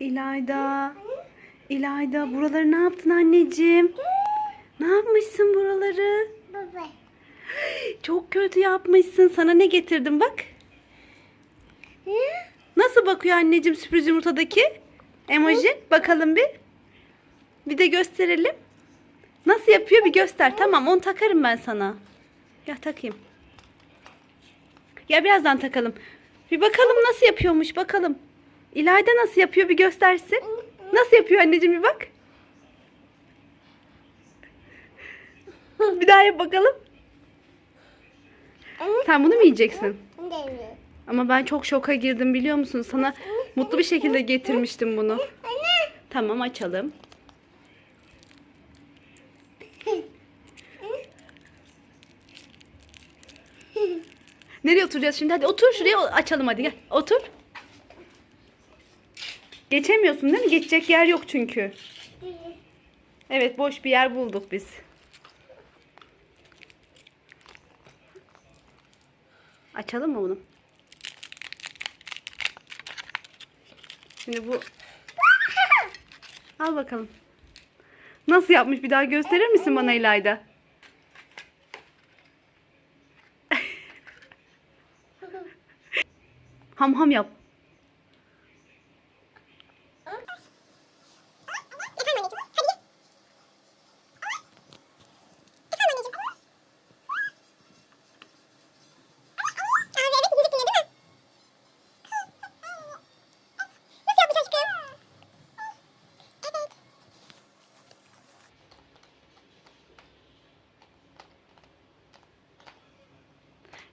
İlayda. İlayda buraları ne yaptın anneciğim? Ne yapmışsın buraları? Baba. Çok kötü yapmışsın. Sana ne getirdim bak. Nasıl bakıyor anneciğim sürpriz yumurtadaki emoji? Bakalım bir. Bir de gösterelim. Nasıl yapıyor bir göster. Tamam onu takarım ben sana. Ya takayım. Ya birazdan takalım. Bir bakalım nasıl yapıyormuş bakalım. İlayda nasıl yapıyor bir göstersin. Nasıl yapıyor anneciğim bir bak. Bir daha yap bakalım. Sen bunu mu yiyeceksin? Ama ben çok şoka girdim biliyor musun? Sana mutlu bir şekilde getirmiştim bunu. Tamam açalım. Nereye oturacağız şimdi? Hadi otur şuraya açalım hadi gel. Otur. Geçemiyorsun değil mi? Geçecek yer yok çünkü. Evet boş bir yer bulduk biz. Açalım mı bunu? Şimdi bu Al bakalım. Nasıl yapmış bir daha gösterir misin bana İlayda? ham ham yap.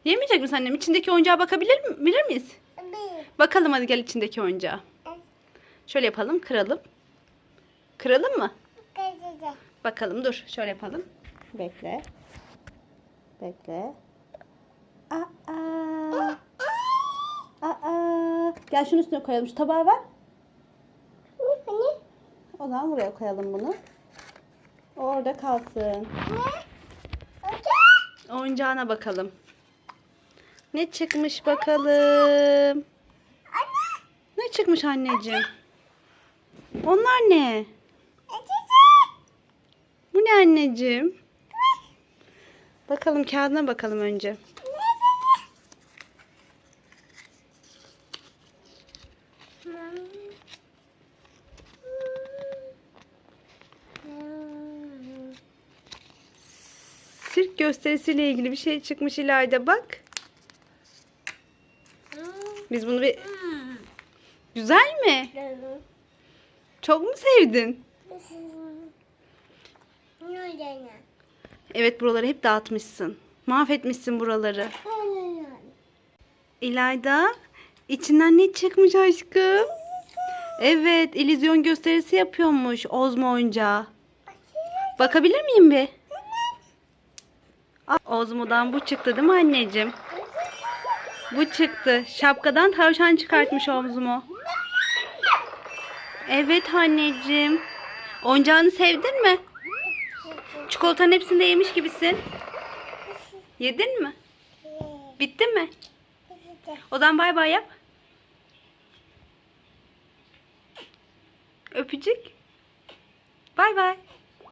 Yemeyecek misin annem? İçindeki oyuncağa bakabilir mi, bilir miyiz? Bakalım hadi gel içindeki oyuncağa. Şöyle yapalım, kıralım. Kıralım mı? Bakalım dur, şöyle yapalım. Bekle. Bekle. Aa. Aa. Gel şunun üstüne koyalım. Şu tabağı ver. O zaman buraya koyalım bunu. Orada kalsın. Oyuncağına bakalım. Ne çıkmış bakalım. Ne çıkmış anneciğim? Onlar ne? Bu ne anneciğim? Bakalım kağıdına bakalım önce. Sirk gösterisiyle ilgili bir şey çıkmış İlayda bak. Biz bunu bir... Güzel mi? Çok mu sevdin? Evet buraları hep dağıtmışsın. Mahvetmişsin buraları. İlayda içinden ne çıkmış aşkım? Evet illüzyon gösterisi yapıyormuş Ozmo oyuncağı. Bakabilir miyim bir? Ozmo'dan bu çıktı değil mi anneciğim? Bu çıktı. Şapkadan tavşan çıkartmış Ozmo. Evet anneciğim. Oyuncağını sevdin mi? Çikolatanın hepsini de yemiş gibisin. Yedin mi? Bitti mi? O zaman bay bay yap. Öpücük. Bay bay.